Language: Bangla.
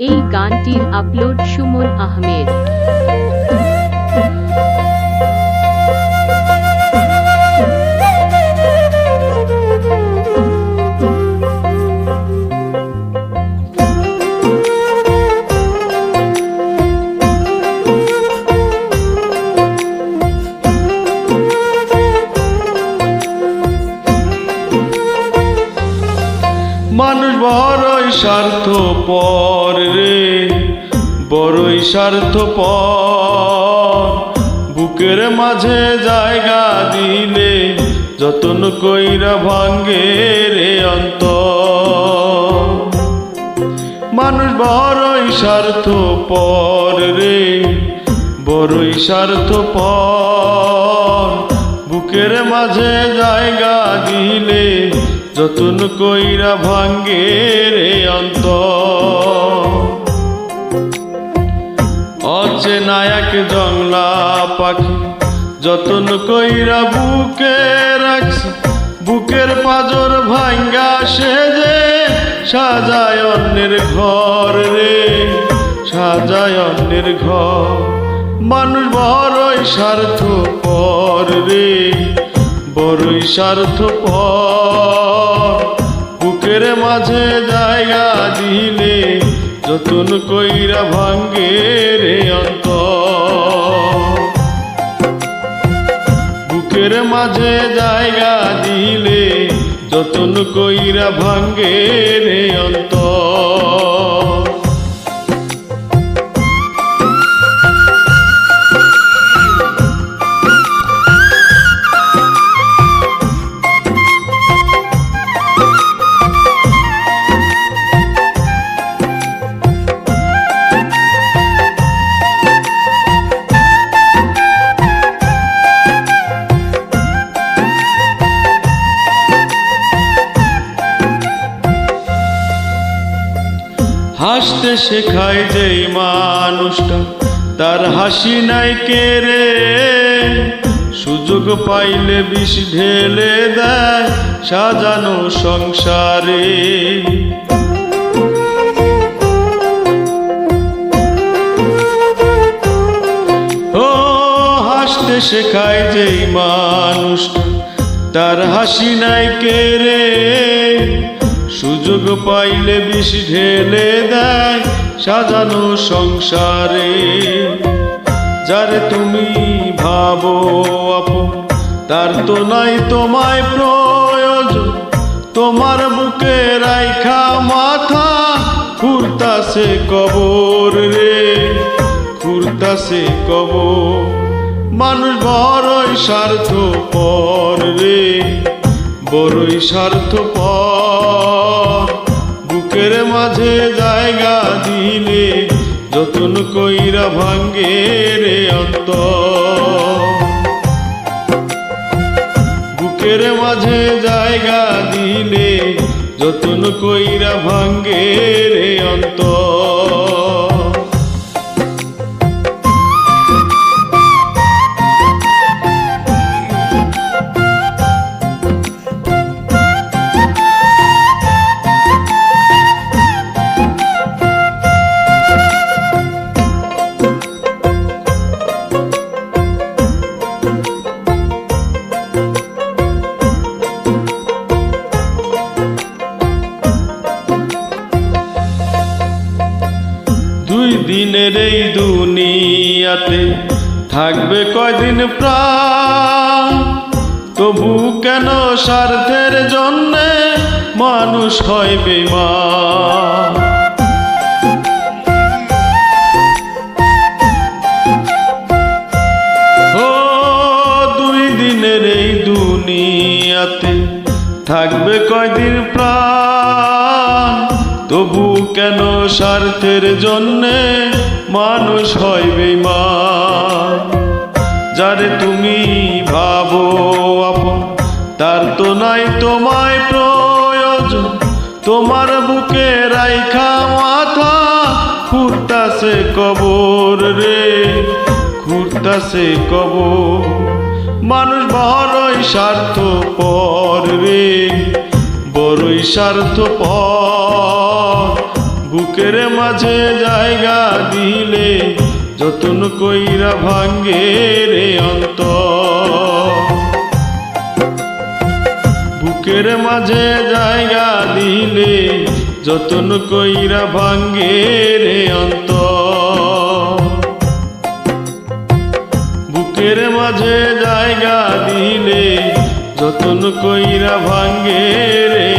এই গানটির আপলোড সুমন আহমেদ। মানুষ বড়ই স্বার্থ পর রে, বড়ই স্বার্থ পর বুকের মাঝে জায়গা দিলে যতন কইরা ভাঙ্গে রে অন্ত মানুষ বড়ই স্বার্থ পর রে, বড়ই স্বার্থ পর বুকের মাঝে জায়গা দিলে যতন কইরা ভাঙ্গে রে অন্ত অচেনা এক জংলা পাখি, যতন কইরা বুকে রাখছি, বুকের পাজর ভাঙ্গা সেজে সাজায় অন্যের ঘর রে, সাজায় অন্যের ঘর। মানুষ বড়ই স্বার্থ পর রে, বড়ই স্বার্থ পর মাঝে জায়গা দিলে যতন কইরা ভাঙ্গে রে অন্ত বুকের মাঝে জায়গা দিলে যতন কইরা ভাঙ্গে রে অন্ত হাসতে শেখায় যেই মানুষটা, তার হাসি নাই রে? সুযোগ পাইলে বিষ ঢেলে দেয় সাজানো সংসারে। ও, হাসতে শেখায় যেই মানুষটা, তার হাসি নাই রে? সুযোগ পাইলে বিষ ঢেলে দেয় সাজানো সংসারে। যারে তুমি ভাবো আপন তার তো নাই তোমায় প্রয়োজন। তোমার বুকে রাইখা মাথা, খুরতাছে কবর রে, খুরতাছে কবর। মানুষ বড়ই স্বার্থ পর রে। বড়ই স্বার্থ বুকের মাঝে জায়গা দিলে যতন কইরা ভাঙ্গে রে অন্ত বুকের মাঝে জায়গা দিলে যতন কইরা ভাঙ্গে রে অন্ত দিনের এই দুনিয়াতে থাকবে কয়দিন প্রাণ? তবু কেন স্বার্থের জন্যে মানুষ হয় বেমান ও দুই দিনের এই দুনিয়াতে থাকবে কয়দিন প্রাণ? তবু কেন স্বার্থের জন্যে মানুষ হয় বেমান যারে তুমি ভাবো আপন, তার তো নাই তোমায় প্রয়োজন। তোমার বুকে রাইখা মাথা, খুঁড়তাছে কবর রে, খুঁড়তাছে কবর। মানুষ বড়ই স্বার্থ পর রে। বড়ই স্বার্থ বুকের মাঝে জায়গা দিলে যতন কইরা ভাঙ্গে রে অন্ত বুকের মাঝে জায়গা দিলে যতন কইরা ভাঙ্গে রে অন্ত বুকের মাঝে জায়গা দিলে যতন কইরা ভাঙ্গে রে